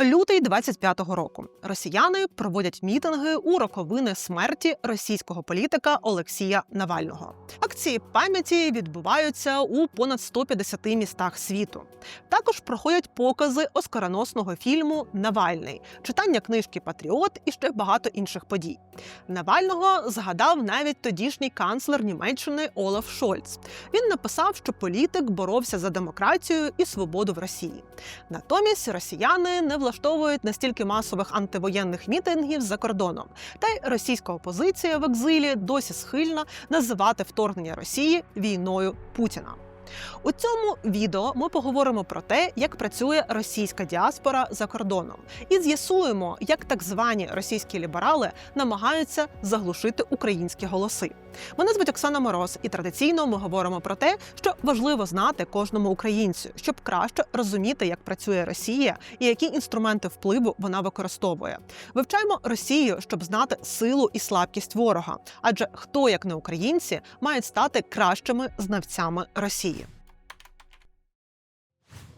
Лютий 25-го року росіяни проводять мітинги у роковини смерті російського політика Олексія Навального. Акції пам'яті відбуваються у понад 150 містах світу. Також проходять покази оскароносного фільму Навальний, читання книжки Патріот і ще багато інших подій. Навального згадав навіть тодішній канцлер Німеччини Олаф Шольц. Він написав, що політик боровся за демократію і свободу в Росії. Натомість росіяни не влаштовують настільки масових антивоєнних мітингів за кордоном, та й російська опозиція в екзилі досі схильна називати вторгнення Росії війною Путіна. У цьому відео ми поговоримо про те, як працює російська діаспора за кордоном, і з'ясуємо, як так звані російські ліберали намагаються заглушити українські голоси. Мене звуть Оксана Мороз, і традиційно ми говоримо про те, що важливо знати кожному українцю, щоб краще розуміти, як працює Росія і які інструменти впливу вона використовує. Вивчаємо Росію, щоб знати силу і слабкість ворога. Адже хто, як не українці, мають стати кращими знавцями Росії.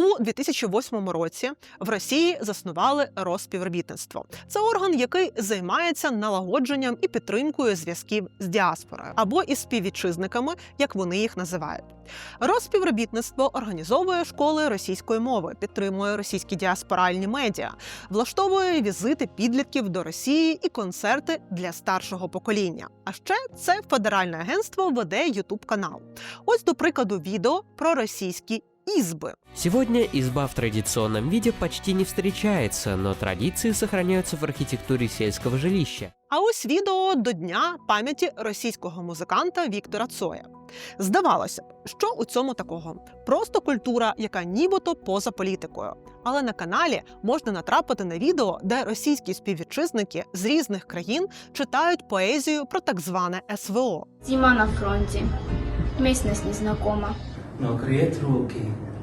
У 2008 році в Росії заснували Розспівробітництво. Це орган, який займається налагодженням і підтримкою зв'язків з діаспорою або із співвітчизниками, як вони їх називають. Розспівробітництво організовує школи російської мови, підтримує російські діаспоральні медіа, влаштовує візити підлітків до Росії і концерти для старшого покоління. А ще це федеральне агентство веде ютуб канал. Ось до прикладу відео про російські избы. Сегодня изба в традиционном виде почти не встречается, но традиции сохраняются в архитектуре сельского жилища. А ось відео до дня пам'яті російського музиканта Віктора Цоя. Здавалося б, що у цьому такого? Просто культура, яка нібито поза політикою. Але на каналі можна натрапити на відео, де російські співвітчизники з різних країн читають поезію про так зване СВО. Зима на фронте. Местность незнакома. Но греет руки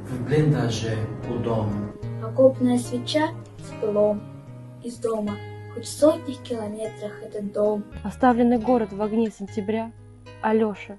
в блиндаже у дома. Окопная свеча с пылом. Из дома. Хоть в сотнях километрах этот дом. Оставленный город в огне сентября. Алёша,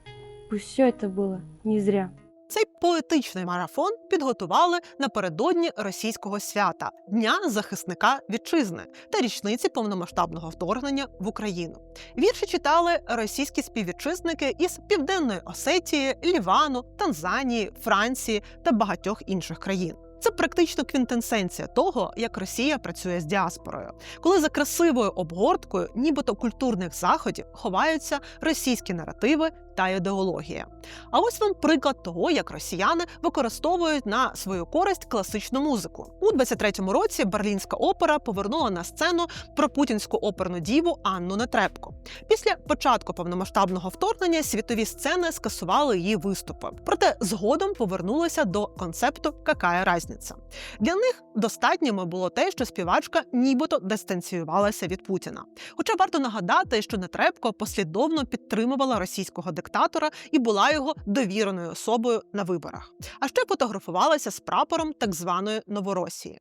пусть все это было не зря. Цей поетичний марафон підготували напередодні російського свята Дня захисника вітчизни та річниці повномасштабного вторгнення в Україну. Вірші читали російські співвітчизники із Південної Осетії, Лівану, Танзанії, Франції та багатьох інших країн. Це практично квінтенсенція того, як Росія працює з діаспорою, коли за красивою обгорткою, нібито культурних заходів, ховаються російські наративи та ідеологія. А ось вам приклад того, як росіяни використовують на свою користь класичну музику. У 23-му році Берлінська опера повернула на сцену пропутінську оперну діву Анну Нетребко. Після початку повномасштабного вторгнення світові сцени скасували її виступи. Проте згодом повернулися до концепту «Какая разниця?». Для них достатніми було те, що співачка нібито дистанціювалася від Путіна. Хоча варто нагадати, що Нетребко послідовно підтримувала російського диктатора і була його довіреною особою на виборах. А ще фотографувалася з прапором так званої Новоросії.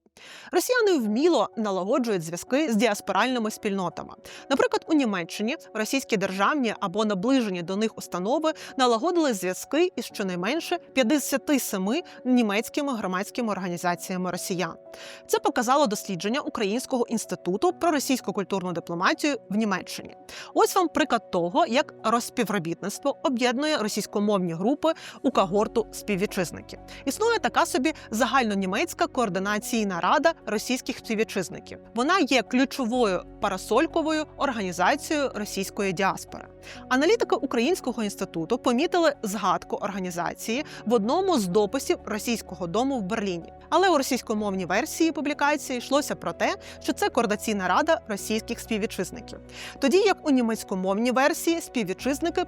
Росіяни вміло налагоджують зв'язки з діаспоральними спільнотами. Наприклад, у Німеччині російські державні або наближені до них установи налагодили зв'язки із щонайменше 57 німецькими громадськими організаціями росіян. Це показало дослідження Українського інституту про російську культурну дипломатію в Німеччині. Ось вам приклад того, як об'єднує російськомовні групи у когорту співвітчизників. Існує така собі загальнонімецька координаційна рада російських співвітчизників. Вона є ключовою парасольковою організацією російської діаспори. Аналітики Українського інституту помітили згадку організації в одному з дописів російського дому в Берліні. Але у російськомовній версії публікації йшлося про те, що це координаційна рада російських співвітчизників. Тоді як у німецькомовній версії співвітчизники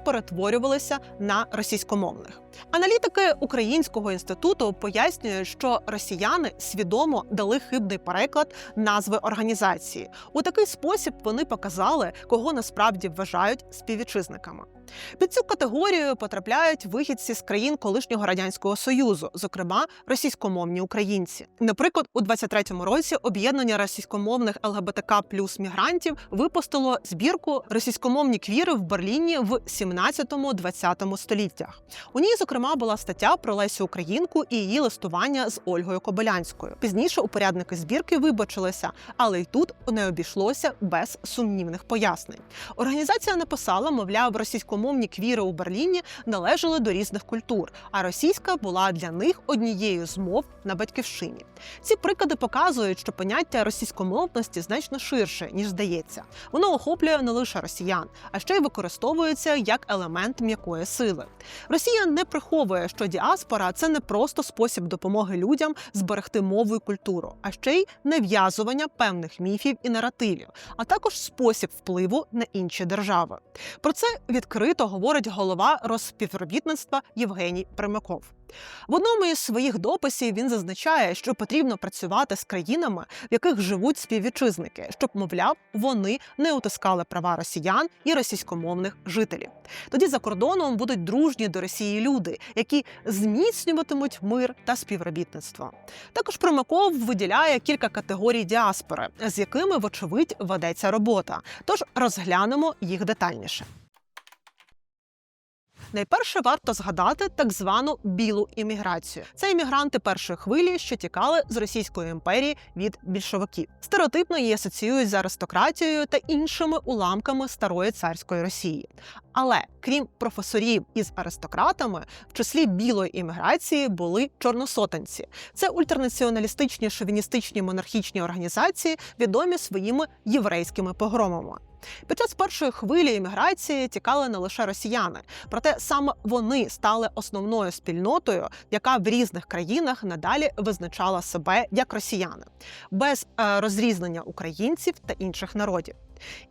перетворювалися на російськомовних. Аналітики Українського інституту пояснюють, що росіяни свідомо дали хибний переклад назви організації. У такий спосіб вони показали, кого насправді вважають співвітчизниками. Під цю категорію потрапляють вихідці з країн колишнього радянського союзу, зокрема російськомовні українці. Наприклад, у 23-му році об'єднання російськомовних ЛГБТК плюс мігрантів випустило збірку російськомовні квіри в Берліні в 17-20 століттях. У ній, зокрема, була стаття про Лесю Українку і її листування з Ольгою Кобилянською. Пізніше упорядники збірки вибачилися, але й тут не обійшлося без сумнівних пояснень. Організація написала, мовляв, російськомовні квіри у Берліні належали до різних культур, а російська була для них однією з мов на батьківщині. Ці приклади показують, що поняття російськомовності значно ширше ніж здається. Воно охоплює не лише росіян, а ще й використовується як елемент м'якої сили. Росія не приховує, що діаспора це не просто спосіб допомоги людям зберегти мову і культуру, а ще й нав'язування певних міфів і наративів, а також спосіб впливу на інші держави. Про це відкрито говорить голова розспівробітництва Євгеній Примаков. В одному із своїх дописів він зазначає, що потрібно працювати з країнами, в яких живуть співвітчизники, щоб, мовляв, вони не утискали права росіян і російськомовних жителів. Тоді за кордоном будуть дружні до Росії люди, які зміцнюватимуть мир та співробітництво. Також Примаков виділяє кілька категорій діаспори, з якими, вочевидь, ведеться робота. Тож розглянемо їх детальніше. Найперше варто згадати так звану білу імміграцію. Це іммігранти першої хвилі, що тікали з Російської імперії від більшовиків. Стереотипно її асоціюють з аристократією та іншими уламками старої царської Росії. Але крім професорів із аристократами, в числі білої імміграції були чорносотенці. Це ультранаціоналістичні шовіністичні монархічні організації, відомі своїми єврейськими погромами. Під час першої хвилі імміграції тікали не лише росіяни, проте саме вони стали основною спільнотою, яка в різних країнах надалі визначала себе як росіяни, без е, розрізнення українців та інших народів.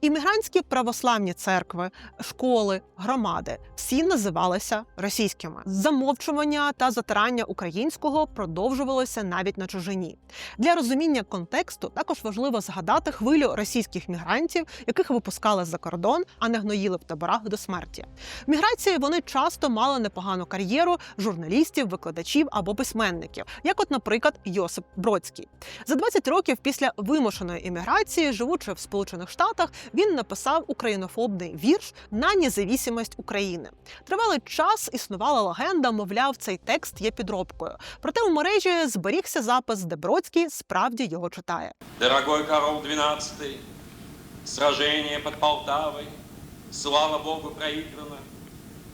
Іммігрантські православні церкви, школи, громади всі називалися російськими. Замовчування та затирання українського продовжувалося навіть на чужині. Для розуміння контексту також важливо згадати хвилю російських мігрантів, яких випускали за кордон, а не гноїли в таборах до смерті. В міграції вони часто мали непогану кар'єру журналістів, викладачів або письменників, як, от, наприклад, Йосип Бродський. За 20 років після вимушеної імміграції, живучи в Сполучених Штатах, він написав українофобний вірш на независимость України. Тривалий час існувала легенда, мовляв, цей текст є підробкою. Проте у мережі зберігся запис, де Бродський справді його читає. Дорогой Корол XII, сражение под Полтавой, слава Богу, проиграно.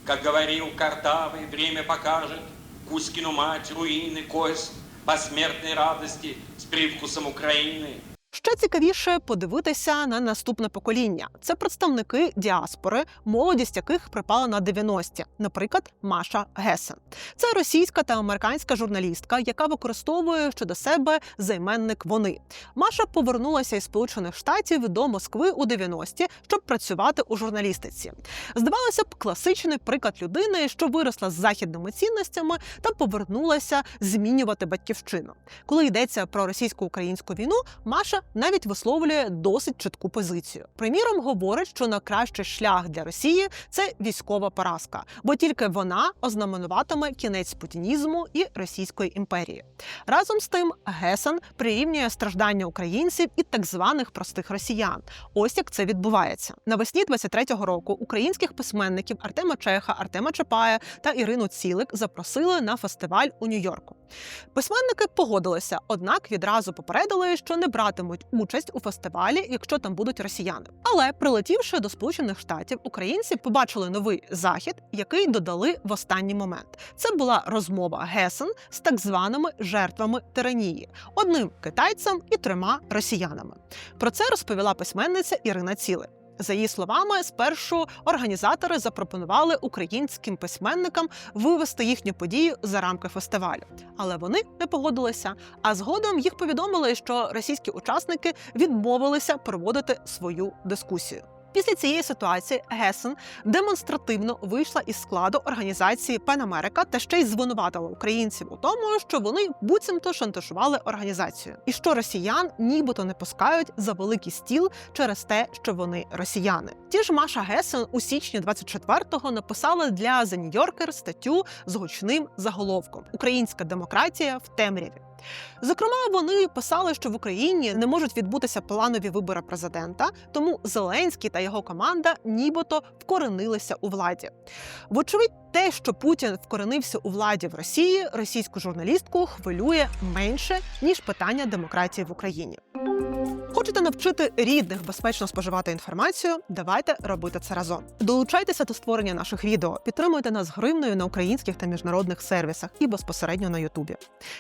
Как говорил Картавый, время покажет Кузькину мать, руины, кость посмертной радости с привкусом Украины. Ще цікавіше подивитися на наступне покоління. Це представники діаспори, молодість яких припала на 90-ті, наприклад, Маша Гесен. Це російська та американська журналістка, яка використовує щодо себе займенник вони. Маша повернулася із Сполучених Штатів до Москви у 90-ті, щоб працювати у журналістиці. Здавалося б, класичний приклад людини, що виросла з західними цінностями та повернулася змінювати батьківщину. Коли йдеться про російсько-українську війну, Маша навіть висловлює досить чітку позицію. Приміром, говорить, що найкращий шлях для Росії це військова поразка, бо тільки вона ознаменуватиме кінець путінізму і Російської імперії. Разом з тим, Гесен прирівнює страждання українців і так званих простих росіян. Ось як це відбувається навесні 23-го року. Українських письменників Артема Чеха, Артема Чапая та Ірину Цілик запросили на фестиваль у Нью-Йорку. Письменники погодилися, однак відразу попередили, що не братимуть участь у фестивалі, якщо там будуть росіяни. Але прилетівши до Сполучених Штатів, українці побачили новий захід, який додали в останній момент. Це була розмова Гесен з так званими жертвами тиранії, одним китайцем і трьома росіянами. Про це розповіла письменниця Ірина Цілик. За її словами, спершу організатори запропонували українським письменникам вивести їхню подію за рамки фестивалю, але вони не погодилися. А згодом їх повідомили, що російські учасники відмовилися проводити свою дискусію. Після цієї ситуації Гесен демонстративно вийшла із складу організації Пен Америка та ще й звинуватила українців у тому, що вони буцімто шантажували організацію, і що росіян нібито не пускають за великий стіл через те, що вони росіяни. Ті ж Маша Гесен у січні 24-го написала для The New Yorker статтю з гучним заголовком Українська демократія в темряві. Зокрема, вони писали, що в Україні не можуть відбутися планові вибори президента, тому Зеленський та його команда нібито вкоренилися у владі. Вочевидь, те, що Путін вкоренився у владі в Росії, російську журналістку хвилює менше ніж питання демократії в Україні. Хочете навчити рідних безпечно споживати інформацію? Давайте робити це разом. Долучайтеся до створення наших відео, підтримуйте нас гривною на українських та міжнародних сервісах і безпосередньо на Ютубі.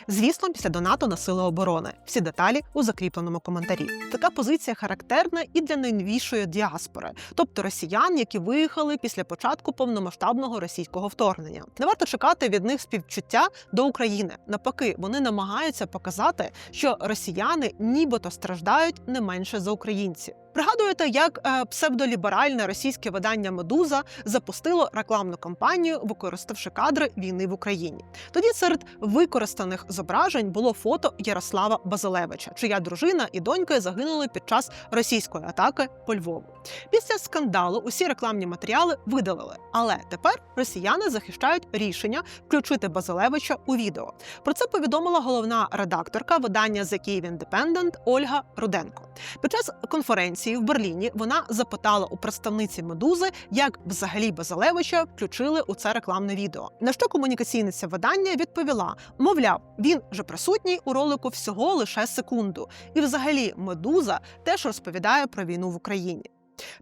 Звісно, після донату на сили оборони. Всі деталі у закріпленому коментарі. Така позиція характерна і для найновішої діаспори, тобто росіян, які виїхали після початку повномасштабного російського вторгнення. Не варто чекати від них співчуття до України. Навпаки, вони намагаються показати, що росіяни нібито страждають не менше за українців. Пригадуєте, як е, псевдоліберальне російське видання Медуза запустило рекламну кампанію, використавши кадри війни в Україні. Тоді серед використаних зображень було фото Ярослава Базилевича, чия дружина і доньки загинули під час російської атаки по Львову. Після скандалу усі рекламні матеріали видалили. Але тепер росіяни захищають рішення включити Базилевича у відео. Про це повідомила головна редакторка видання The Kyiv Independent Ольга Руденко. Під час конференції в Берліні вона запитала у представниці Медузи, як взагалі Базалевича включили у це рекламне відео. На що комунікаційниця видання відповіла: мовляв, він же присутній у ролику всього лише секунду. І, взагалі, Медуза теж розповідає про війну в Україні.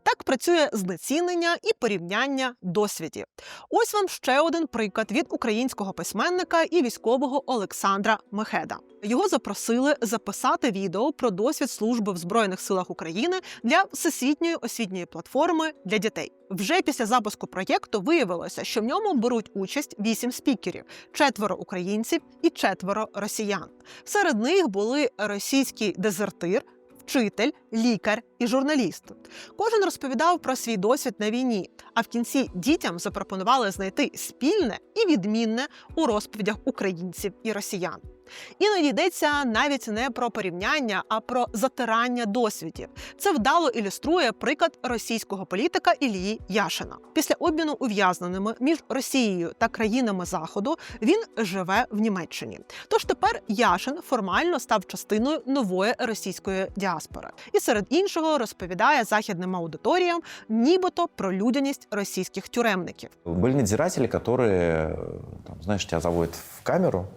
Так працює знецінення і порівняння досвідів. Ось вам ще один приклад від українського письменника і військового Олександра Мехеда. Його запросили записати відео про досвід служби в Збройних силах України для всесвітньої освітньої платформи для дітей. Вже після запуску проєкту виявилося, що в ньому беруть участь вісім спікерів: четверо українців і четверо росіян. Серед них були російський дезертир. Вчитель, лікар і журналіст. Кожен розповідав про свій досвід на війні, а в кінці дітям запропонували знайти спільне і відмінне у розповідях українців і росіян. Іноді йдеться навіть не про порівняння, а про затирання досвідів. Це вдало ілюструє приклад російського політика Ілії Яшина. Після обміну ув'язненими між Росією та країнами Заходу він живе в Німеччині. Тож тепер Яшин формально став частиною нової російської діаспори і серед іншого розповідає західним аудиторіям, нібито про людяність російських тюремників. Были надзиратели, которые, э, там, знаешь, тебя заводят в камеру,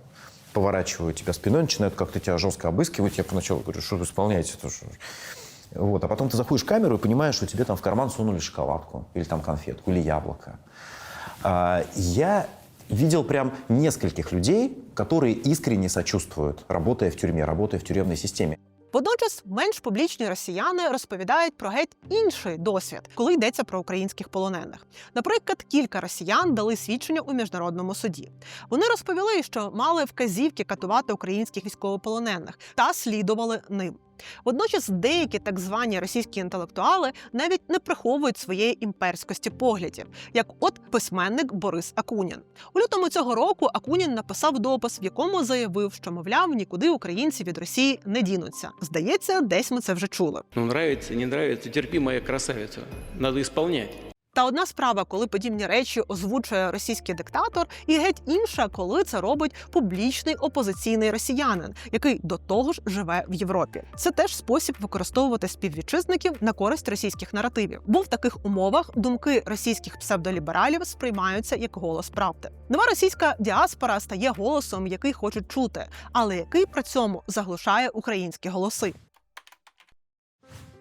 Поворачивают тебя спиной, начинают как-то тебя жестко обыскивать. Я поначалу говорю, что вы исполняете? -то, что ж?» Вот. А потом ты заходишь в камеру и понимаешь, что тебе там в карман сунули шоколадку, или там конфетку, или яблоко. А, я видел прям нескольких людей, которые искренне сочувствуют, работая в тюрьме, работая в тюремной системе. Водночас менш публічні росіяни розповідають про геть інший досвід, коли йдеться про українських полонених. Наприклад, кілька росіян дали свідчення у міжнародному суді. Вони розповіли, що мали вказівки катувати українських військовополонених та слідували ним. Водночас деякі так звані російські інтелектуали навіть не приховують своєї імперськості поглядів, як от письменник Борис Акунін. У лютому цього року Акунін написав допис, в якому заявив, що мовляв нікуди українці від Росії не дінуться. Здається, десь ми це вже чули. Ну, нравиться, не нравиться, терпі моя красавица. Надо исполнять. Та одна справа, коли подібні речі озвучує російський диктатор, і геть інша, коли це робить публічний опозиційний росіянин, який до того ж живе в Європі. Це теж спосіб використовувати співвітчизників на користь російських наративів. Бо в таких умовах думки російських псевдолібералів сприймаються як голос правди. Нова російська діаспора стає голосом, який хочуть чути, але який при цьому заглушає українські голоси.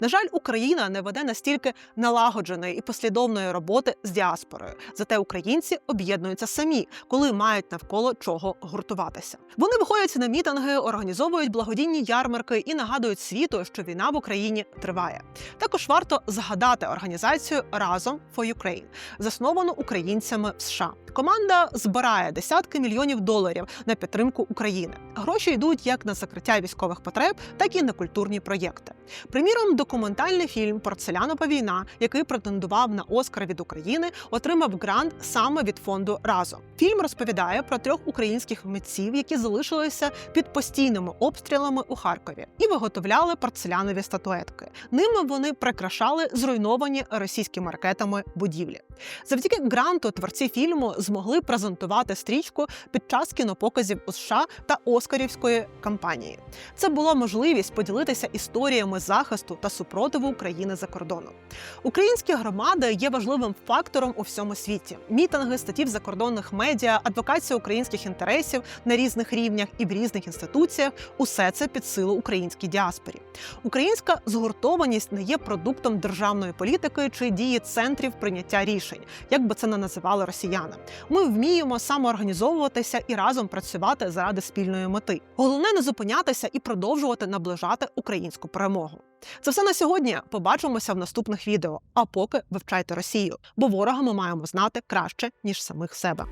На жаль, Україна не веде настільки налагодженої і послідовної роботи з діаспорою. Зате українці об'єднуються самі, коли мають навколо чого гуртуватися. Вони виходять на мітинги, організовують благодійні ярмарки і нагадують світу, що війна в Україні триває. Також варто згадати організацію Разом for Ukraine, засновану українцями в США. Команда збирає десятки мільйонів доларів на підтримку України. Гроші йдуть як на закриття військових потреб, так і на культурні проєкти. Приміром, документальний фільм Порцелянова війна, який претендував на Оскар від України, отримав грант саме від фонду Разом. Фільм розповідає про трьох українських митців, які залишилися під постійними обстрілами у Харкові, і виготовляли порцелянові статуетки. Ними вони прикрашали зруйновані російськими ракетами будівлі. Завдяки гранту творці фільму змогли презентувати стрічку під час кінопоказів у США та Оскарівської кампанії. Це була можливість поділитися історіями захисту та супротиву України за кордоном. Українські громади є важливим фактором у всьому світі. Мітинги, статті в закордонних медіа, адвокація українських інтересів на різних рівнях і в різних інституціях усе це під силу українській діаспорі. Українська згуртованість не є продуктом державної політики чи дії центрів прийняття рішень, як би це не називали росіяни. Ми вміємо самоорганізовуватися і разом працювати заради спільної мети. Головне не зупинятися і продовжувати наближати українську перемогу. Це все на сьогодні. Побачимося в наступних відео. А поки вивчайте Росію, бо ворога ми маємо знати краще ніж самих себе.